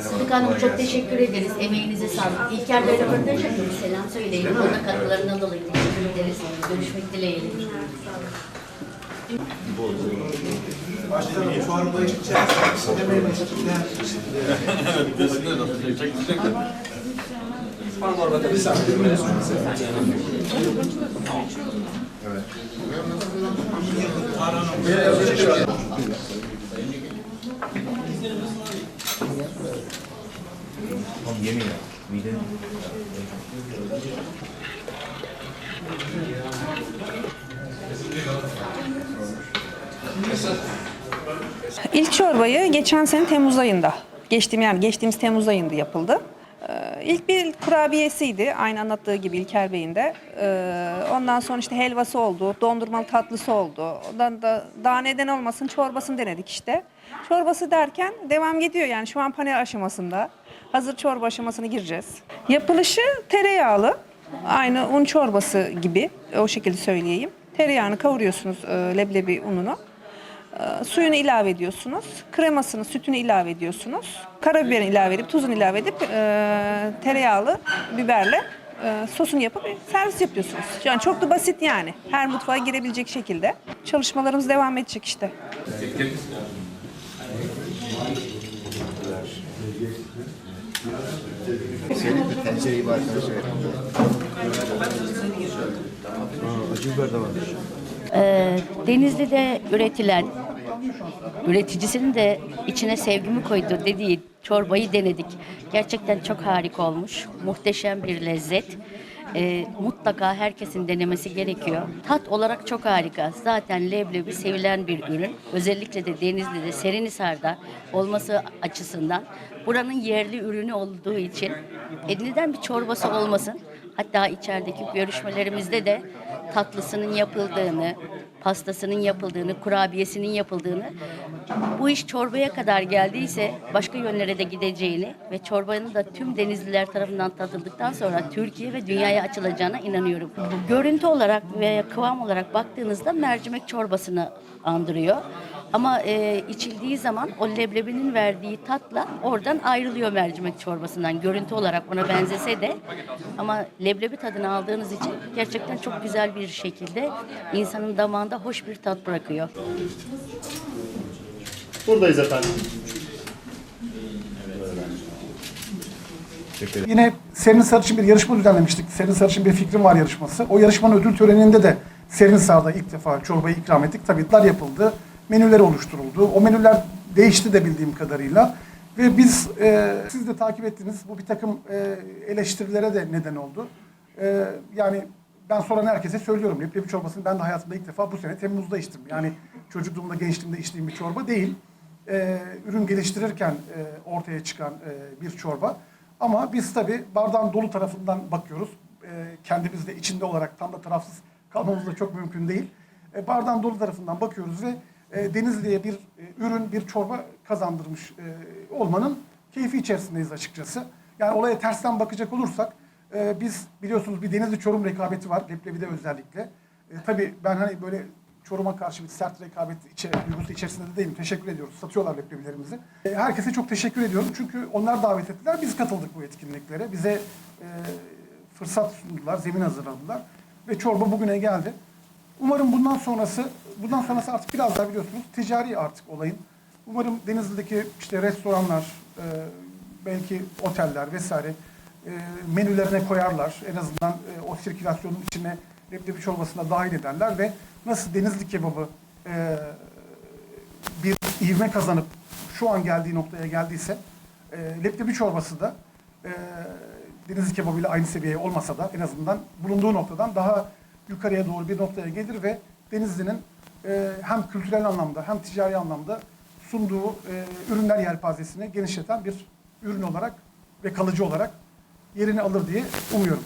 Sıdık Hanım çok teşekkür ederiz. Emeğinize sağlık. İlker Bey'le röportaj yapıyoruz. Selam söyleyin. Ona katkılarından dolayı teşekkür ederiz. Görüşmek dileğiyle. Başkanım çorba içeceğiz. Yemeğini içeceğiz. Bir saniye. Oğlum yemin ya. Mide. İlk çorbayı geçen sene Temmuz ayında, geçtiğim yani geçtiğimiz Temmuz ayında yapıldı. Ee, İlk bir kurabiyesiydi, aynı anlattığı gibi İlker Bey'in de. Ee, Ondan sonra işte helvası oldu, dondurmalı tatlısı oldu. Ondan da daha neden olmasın çorbasını denedik işte. Çorbası derken devam gidiyor yani şu an panel aşamasında. Hazır çorba aşamasına gireceğiz. Yapılışı tereyağlı, aynı un çorbası gibi o şekilde söyleyeyim. Tereyağını kavuruyorsunuz e, leblebi ununu. Ee, suyunu ilave ediyorsunuz. Kremasını, sütünü ilave ediyorsunuz. Karabiberini ilave edip, tuzunu ilave edip e, tereyağlı biberle e, sosunu yapıp servis yapıyorsunuz. Yani çok da basit yani. Her mutfağa girebilecek şekilde. Çalışmalarımız devam edecek işte. Senin bir tencereyi var arkadaşlar. Acı biber de var. Ee, Denizli'de üretilen, üreticisinin de içine sevgimi koydu dediği çorbayı denedik. Gerçekten çok harika olmuş. Muhteşem bir lezzet. Ee, mutlaka herkesin denemesi gerekiyor. Tat olarak çok harika. Zaten leblebi sevilen bir ürün. Özellikle de Denizli'de, Serinhisar'da olması açısından. Buranın yerli ürünü olduğu için e, bir çorbası olmasın? Hatta içerideki görüşmelerimizde de tatlısının yapıldığını, pastasının yapıldığını, kurabiyesinin yapıldığını, bu iş çorbaya kadar geldiyse başka yönlere de gideceğini ve çorbanın da tüm denizliler tarafından tadıldıktan sonra Türkiye ve dünyaya açılacağına inanıyorum. Görüntü olarak ve kıvam olarak baktığınızda mercimek çorbasını andırıyor. Ama e, içildiği zaman o leblebinin verdiği tatla oradan ayrılıyor mercimek çorbasından. Görüntü olarak ona benzese de ama leblebi tadını aldığınız için gerçekten çok güzel bir şekilde insanın damağında hoş bir tat bırakıyor. Buradayız efendim. Yine Serin Sar için bir yarışma düzenlemiştik. Serin Sar için bir fikrim var yarışması. O yarışmanın ödül töreninde de Serin Sar'da ilk defa çorbayı ikram ettik. Tabii yapıldı, menüler oluşturuldu. O menüler değişti de bildiğim kadarıyla. Ve biz, e, siz de takip ettiniz, bu bir takım e, eleştirilere de neden oldu. E, yani ben soran herkese söylüyorum. Leblebi çorbasını ben de hayatımda ilk defa bu sene Temmuz'da içtim. Yani çocukluğumda, gençliğimde içtiğim bir çorba değil. E, ürün geliştirirken e, ortaya çıkan e, bir çorba. Ama biz tabii bardağın dolu tarafından bakıyoruz. E, kendimiz de içinde olarak tam da tarafsız kalmamız da çok mümkün değil. E, bardağın dolu tarafından bakıyoruz ve e, Denizli'ye bir e, ürün, bir çorba kazandırmış e, olmanın keyfi içerisindeyiz açıkçası. Yani olaya tersten bakacak olursak biz biliyorsunuz bir Denizli Çorum rekabeti var. Leblebi'de özellikle. Tabii ben hani böyle Çorum'a karşı bir sert rekabet içe, duygusu içerisinde de değilim. Teşekkür ediyoruz. Satıyorlar leblebilerimizi. E, herkese çok teşekkür ediyorum. Çünkü onlar davet ettiler. Biz katıldık bu etkinliklere. Bize fırsat sundular, zemin hazırladılar. Ve çorba bugüne geldi. Umarım bundan sonrası, bundan sonrası artık biraz daha biliyorsunuz ticari artık olayın. Umarım Denizli'deki işte restoranlar, e, belki oteller vesaire e, menülerine koyarlar. En azından e, o sirkülasyonun içine leblebi çorbasına dahil ederler ve nasıl Denizli kebabı e, bir ivme kazanıp şu an geldiği noktaya geldiyse e, leblebi çorbası da e, Denizli kebabı ile aynı seviyeye olmasa da en azından bulunduğu noktadan daha yukarıya doğru bir noktaya gelir ve Denizli'nin e, hem kültürel anlamda hem ticari anlamda sunduğu e, ürünler yelpazesini genişleten bir ürün olarak ve kalıcı olarak yerini alır diye umuyorum.